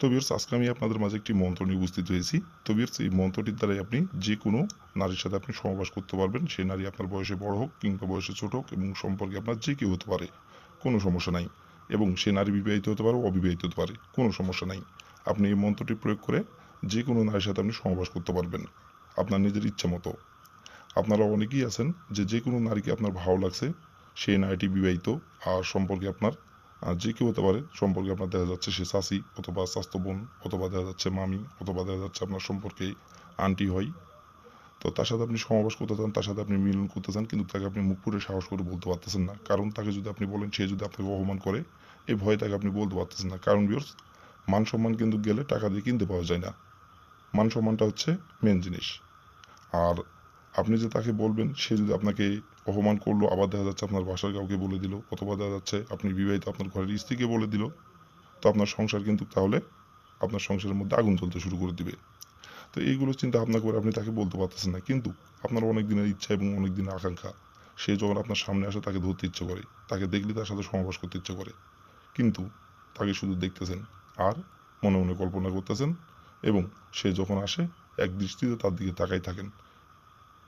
তো বিয়ার্স আজকে আমি আপনাদের মাঝে একটি মন্ত্র নিয়ে উপস্থিত হয়েছি। তো বিয়ার্স এই মন্ত্রটির দ্বারাই আপনি যে কোনো নারীর সাথে আপনি সহবাস করতে পারবেন। সেই নারী আপনার বয়সে বড় হোক কিংবা বয়সে ছোট হোক এবং সম্পর্কে আপনার যে কেউ হতে পারে, কোনো সমস্যা নাই। এবং সে নারী বিবাহিত হতে পারে, অবিবাহিত হতে পারে, কোনো সমস্যা নাই। আপনি এই মন্ত্রটি প্রয়োগ করে যে কোনো নারীর সাথে আপনি সহবাস করতে পারবেন, আপনার নিজের ইচ্ছা মতো। আপনারা অনেকেই আছেন যে যে কোনো নারীকে আপনার ভালো লাগছে, সেই নারীটি বিবাহিত, আর সম্পর্কে আপনার আর যে কেউ হতে পারে, সম্পর্কে আপনার দেখা যাচ্ছে সে চাষি অথবা স্বাস্থ্য বোন অথবা দেখা যাচ্ছে মামি অথবা দেখা যাচ্ছে আপনার সম্পর্কে আন্টি হয়। তো তার সাথে আপনি সমাবেশ করতে চান, তার সাথে আপনি মিলন করতে চান, কিন্তু তাকে আপনি মুখ পুরে সাহস করে বলতে পারতেছেন না। কারণ তাকে যদি আপনি বলেন, সে যদি আপনাকে অপমান করে, এই ভয়ে তাকে আপনি বলতে পারতেছেন না। কারণ বিয়র্স মান সম্মান কিন্তু গেলে টাকা দিয়ে কিনতে পাওয়া যায় না। মান সম্মানটা হচ্ছে মেন জিনিস। আর আপনি যে তাকে বলবেন, সে যদি আপনাকে অপমান করল, আবার দেখা যাচ্ছে আপনার বাসার কাউকে বলে দিল, অথবা দেখা যাচ্ছে আপনি বিবাহিত আপনার ঘরের স্ত্রীকে বলে দিল। তো আপনার সংসার কিন্তু তাহলে আপনার সংসারের মধ্যে আগুন জ্বলতে শুরু করে দিবে। তো এইগুলো চিন্তা ভাবনা করে আপনি তাকে বলতে পারতেছেন না। কিন্তু আপনার অনেক দিনের ইচ্ছা এবং অনেক দিনের আকাঙ্ক্ষা, সে যখন আপনার সামনে আসে তাকে ধরতে ইচ্ছে করে, তাকে দেখলে তার সাথে সমাবেশ করতে ইচ্ছে করে। কিন্তু তাকে শুধু দেখতেছেন আর মনে মনে কল্পনা করতেছেন এবং সে যখন আসে, এক দৃষ্টিতে তার দিকে তাকাই থাকেন।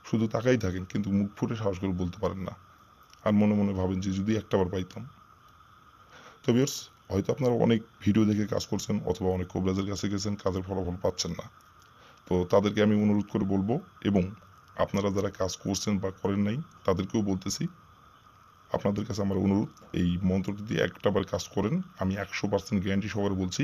শুধু তাকাই থাকেন, কিন্তু মুখ ফুটে সাহস করে বলতে পারেন না। আর মনে মনে ভাবেন যে যদি একটাবার পাইতাম। তো হয়তো আপনারা অনেক ভিডিও দেখে কাজ করছেন অথবা অনেক কবরাজের কাছে গেছেন, কাজের ফলাফল পাচ্ছেন না। তো তাদেরকে আমি অনুরোধ করে বলব, এবং আপনারা যারা কাজ করছেন বা করেন নাই, তাদেরকেও বলতেছি, আপনাদের কাছে আমার অনুরোধ, এই মন্ত্রটি দিয়ে একটাবার কাজ করেন। আমি একশো পার্সেন্ট গ্যারান্টি সহকারে বলছি,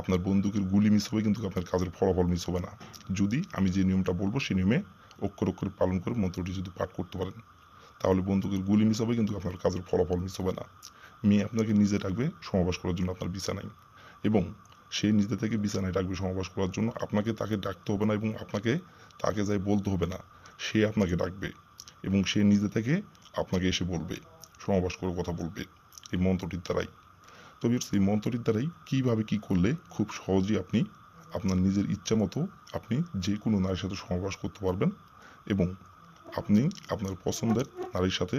আপনার বন্দুকের গুলি মিস হবে, কিন্তু আপনার কাজের ফলাফল মিস হবে না। যদি আমি যে নিয়মটা বলব, সেই নিয়মে অক্ষর অক্ষরে পালন করে মন্ত্রটি যদি পাঠ করতে পারেন তাহলে বন্দুকের গুলি মিস হবে কিন্তু আপনার কাজের ফলাফল মিস হবে না। মেয়ে আপনাকে নিজে ডাকবে সমাবেশ করার জন্য আপনার বিছানায় এবং সে নিজে থেকে বিছানায় ডাকবে সমাবেশ করার জন্য। আপনাকে তাকে ডাকতে হবে না এবং আপনাকে তাকে যাই বলতে হবে না সে আপনাকে ডাকবে এবং সে নিজে থেকে আপনাকে এসে বলবে সমাবেশ করে কথা বলবে এই মন্ত্রটির দ্বারাই। তো বিয়ার্স, এই মন্ত্রটির দ্বারাই কীভাবে কী করলে খুব সহজেই আপনি আপনার নিজের ইচ্ছা মতো আপনি যে কোনো নারীর সাথে সহবাস করতে পারবেন এবং আপনি আপনার পছন্দের নারীর সাথে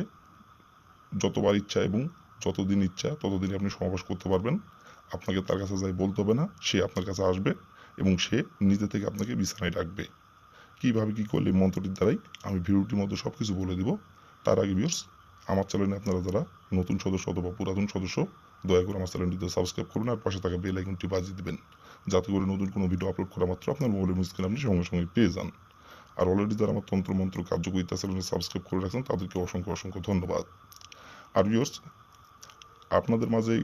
যতবার ইচ্ছা এবং যতদিন ইচ্ছা ততদিন আপনি সমাবেশ করতে পারবেন। আপনাকে তার কাছে যাই বলতে হবে না, সে আপনার কাছে আসবে এবং সে নিজে থেকে আপনাকে বিছানায় ডাকবে। কীভাবে কী করলে মন্ত্রটির দ্বারাই আমি ভিডিওটির মধ্যে সব কিছু বলে দিব? তার আগে ভিউর্স আমার চ্যানেলে আপনারা যারা নতুন সদস্য অথবা পুরাতন সদস্য, দয়া করে আমার চ্যানেলটিতে সাবস্ক্রাইব করুন আর পাশে থাকা বেল আইকনটি বাজিয়ে দিবেন। যাতে করে নতুন কোনো ভিডিও আপলোড করা মাত্র আপনার মোবাইলের স্ক্রিনে আপনি সঙ্গে সঙ্গে পেয়ে যান। আর অলরেডি যারা আমার তন্ত্র মন্ত্র কার্যকরিতা চ্যানেলে সাবস্ক্রাইব করে রাখছেন, তাদেরকে অসংখ্য অসংখ্য ধন্যবাদ। আর ভিউর্স আপনাদের মাঝে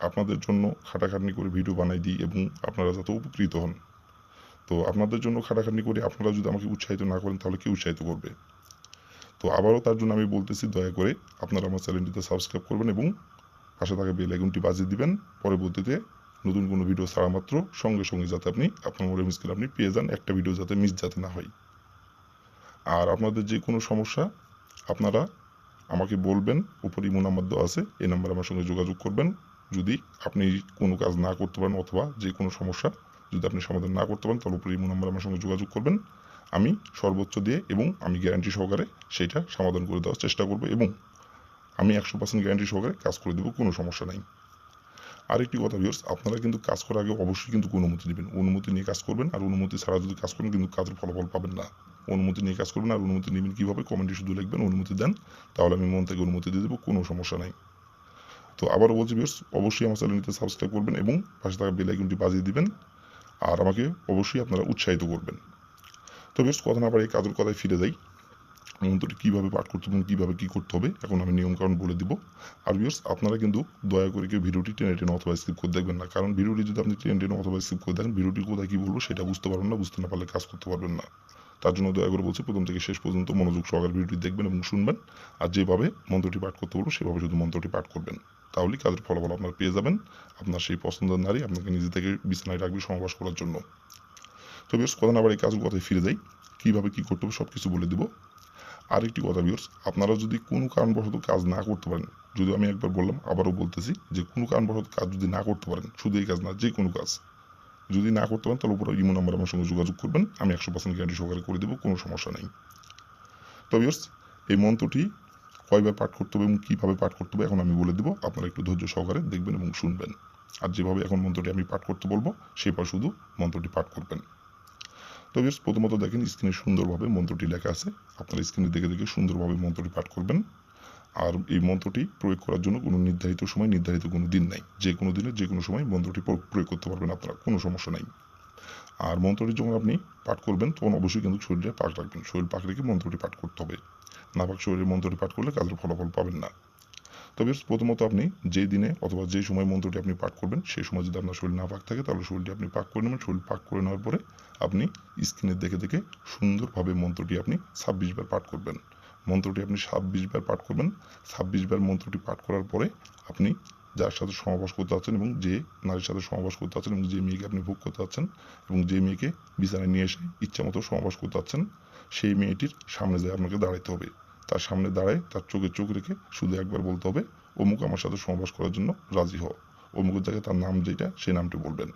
আপনাদের জন্য খাটাখাটনি করে ভিডিও বানাই দিই এবং আপনারা যাতে উপকৃত হন। তো আপনাদের জন্য খাটাখাটনি করে আপনারা যদি আমাকে উৎসাহিত না করেন, তাহলে কে উৎসাহিত করবে? তো আবারও তার জন্য আমি বলতেছি, দয়া করে আপনারা আমার চ্যানেলটিতে সাবস্ক্রাইব করবেন এবং পাশে থাকা বেল আইকনটি বাজিয়ে দিবেন। পরবর্তীতে নতুন কোনো ভিডিও ছাড়া মাত্র সঙ্গে সঙ্গে যাতে আপনি আপনার মোবাইল স্ক্রিনে আপনি পেয়ে যান। একটা ভিডিও যাতে মিস যাতে না হয়। আর আপনাদের যে কোনো সমস্যা, আপনারা আমাকে বলবেন, উপর ইমো নাম্বার দেওয়া আছে এই নাম্বারে আমার সঙ্গে যোগাযোগ করবেন। যদি আপনি কোনো কাজ না করতে পারেন অথবা যে কোনো সমস্যা যদি আপনি সমাধান না করতে পারেন, তাহলে উপরে ইমো নাম্বারে আমার সঙ্গে যোগাযোগ করবেন। আমি সর্বোচ্চ দিয়ে এবং আমি গ্যারান্টি সহকারে সেইটা সমাধান করে দেওয়ার চেষ্টা করব এবং আমি একশো পার্সেন্ট গ্যারান্টি সহকারে কাজ করে দেবো, কোনো সমস্যা নাই। আরেকটি কথা ভিউর্স আপনারা কিন্তু কাজ করার আগে অবশ্যই কিন্তু অনুমতি নেবেন। অনুমতি নিয়ে কাজ করবেন, আর অনুমতি ছাড়া যদি কাজ করেন, কিন্তু কাজের ফলাফল পাবেন না। অনুমতি নিয়ে কাজ করবেন আর অনুমতি নেবেন কীভাবে কমেন্টে শুধু লিখবেন, অনুমতি দেন, তাহলে আমি মন থেকে অনুমতি দিয়ে দেবো, কোনো সমস্যা নাই। তো আবারও বলছি বেশ অবশ্যই আমার চ্যানেলটিতে সাবস্ক্রাইব করবেন এবং পাশে থাকা বেল আইকনটি বাজিয়ে দিবেন, আর আমাকে অবশ্যই আপনারা উৎসাহিত করবেন। তো বেশ কথা না পারে এই কাজের কথায় ফিরে যাই। মন্ত্রটি কীভাবে পাঠ করতে হবে কীভাবে কী করতে হবে, এখন আমি নিয়মকানুন বলে দিব। আর ভিউর্স আপনারা কিন্তু দয়া করে কেউ ভিডিওটি টেনে টেনে অথবা স্কিপ করে দেখবেন না। কারণ ভিডিওটি যদি আপনি টেনে টেনে অথবা স্কিপ করে দেখেন, ভিডিওটি কোথায় কী বলব সেটা বুঝতে পারবেন না, বুঝতে না পারলে কাজ করতে পারবেন না। তার জন্য দয়া করে বলছি, প্রথম থেকে শেষ পর্যন্ত মনোযোগ সহকারে ভিডিওটি দেখবেন এবং শুনবেন। আর যেভাবে মন্ত্রটি পাঠ করতে বলব, সেভাবে শুধু মন্ত্রটি পাঠ করবেন। তাহলেই কাজের ফলাফল আপনার পেয়ে যাবেন আপনার সেই পছন্দের নারী আপনাকে নিজে থেকে বিছানায় রাখবে সমাবাস করার জন্য। তো বেশ কথা না আবার এই কথায় ফিরে যাই। কীভাবে কী করতে হবে সব কিছু বলে দেবো। আরেকটি কথা বিয়র্স আপনারা যদি কোনো কারণবশত কাজ না করতে পারেন যদি আমি একবার বললাম আবারও বলতেছি যে কোনো কারণবশত কাজ যদি না করতে পারেন শুধু এই কাজ না যে কোনো কাজ যদি না করতে পারেন তাহলে উপরে ইমো নাম্বার আমার সঙ্গে যোগাযোগ করবেন আমি একশো পার্সেন্ট গ্যারান্টি সহকারে করে দেবো কোনো সমস্যা নেই। তবে ভিউয়ার্স, এই মন্ত্রটি কয়বার পাঠ করতে হবে এবং কীভাবে পাঠ করতে হবে এখন আমি বলে দেবো আপনারা একটু ধৈর্য সহকারে দেখবেন এবং শুনবেন। আর যেভাবে এখন মন্ত্রটি আমি পাঠ করতে বলব সেভাবে শুধু মন্ত্রটি পাঠ করবেন। প্রথমত দেখেন স্ক্রিনে সুন্দরভাবে মন্ত্রটি লেখা আছে। আপনারা স্ক্রিনে দেখে দেখে সুন্দরভাবে মন্ত্রটি পাঠ করবেন। আর এই মন্ত্রটি প্রয়োগ করার জন্য কোনো নির্ধারিত সময়, নির্ধারিত কোনো দিন নাই। যে কোনো দিনে, যে কোনো সময় মন্ত্রটি প্র- প্রয়োগ করতে পারবেন আপনারা, কোনো সমস্যা নাই। আর মন্ত্রটি যখন আপনি পাঠ করবেন, তখন অবশ্যই কিন্তু শরীরে পাক রাখবেন। শরীর পাক রেখে মন্ত্রটি পাঠ করতে হবে। না পাক শরীরে মন্ত্রটি পাঠ করলে কাজের ফলাফল পাবেন না। তবে প্রথমত আপনি যেই দিনে অথবা যেই সময় মন্ত্রটি আপনি পাঠ করবেন, সেই সময় যদি আপনার শরীর না পাক থাকে, তাহলে শরীরটি আপনি পাক করে নেবেন। শরীর পাক করে নেওয়ার পরে আপনি স্ক্রিনে দেখে দেখে সুন্দরভাবে মন্ত্রটি আপনি ছাব্বিশ বার পাঠ করবেন। মন্ত্রটি আপনি ছাব্বিশ বার পাঠ করবেন। ছাব্বিশ বার মন্ত্রটি পাঠ করার পরে আপনি যার সাথে সমাবাস করতে যাচ্ছেন এবং যে নারীর সাথে সমাবাস করতে যাচ্ছেন এবং যে মেয়েকে আপনি ভোগ করতে যাচ্ছেন এবং যে মেয়েকে বিছানায় নিয়ে এসে ইচ্ছা মতো সমাবাস করতে যাচ্ছেন, সেই মেয়েটির সামনে যায় আপনাকে দাঁড়াইতে হবে। তার সামনে দাঁড়ায়, তার চোখে চোখ রেখে শুধু একবার বলতে হবে, অমুক আমার সাথে সমাবাস করার জন্য রাজি হও। অমুকের জায়গায় তার নাম যেটা, সেই নামটি বলবেন।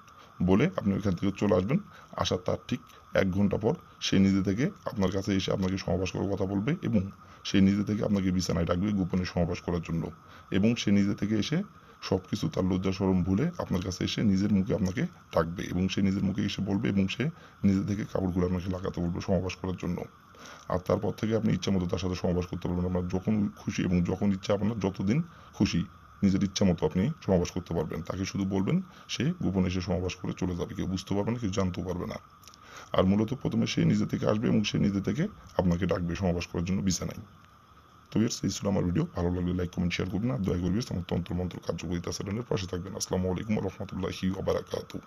বলে আপনি ওইখান থেকে চলে আসবেন। আসার তার ঠিক এক ঘণ্টা পর সে নিজে থেকে আপনার কাছে এসে আপনাকে সমাবাস করার কথা বলবে এবং সে নিজে থেকে আপনাকে বিছানায় ডাকবে গোপনে সমাবাস করার জন্য। এবং সে নিজে থেকে এসে সব কিছু তার লজ্জা সরম ভুলে আপনার কাছে এসে নিজের মুখে আপনাকে ডাকবে এবং সে নিজের মুখে এসে বলবে এবং সে নিজে থেকে কাপড়গুলো আপনাকে লাগাতে বলবে সমাবাস করার জন্য। আর তারপর থেকে আপনি ইচ্ছা মতো তার সাথে সমাবাস করতে পারবেন। আপনার যখন খুশি এবং যখন ইচ্ছা আপনার যতদিন খুশি নিজের ইচ্ছা মতো আপনি সমাবাস করতে পারবেন। তাকে শুধু বলবেন, সে গোপনে এসে সমাবাস করে চলে যাবে। কেউ বুঝতে পারবে না, কেউ জানতেও পারবে না। আর মূলত প্রথমে সে নিজে থেকে আসবে এবং সে নিজে থেকে আপনাকে ডাকবে সমাবাস করার জন্য বিছানায়। তো ভিউয়ার্স এই ছিল আমার ভিডিও ভালো লাগলে লাইক কমেন্ট শেয়ার করবেন আর দয়া করবেন আমার তন্ত্র মন্ত্র কার্যকরিতা চ্যানেলের পাশে থাকবেন। আসসালামু আলাইকুম রহমতুল্লাহি ওবারাকাতু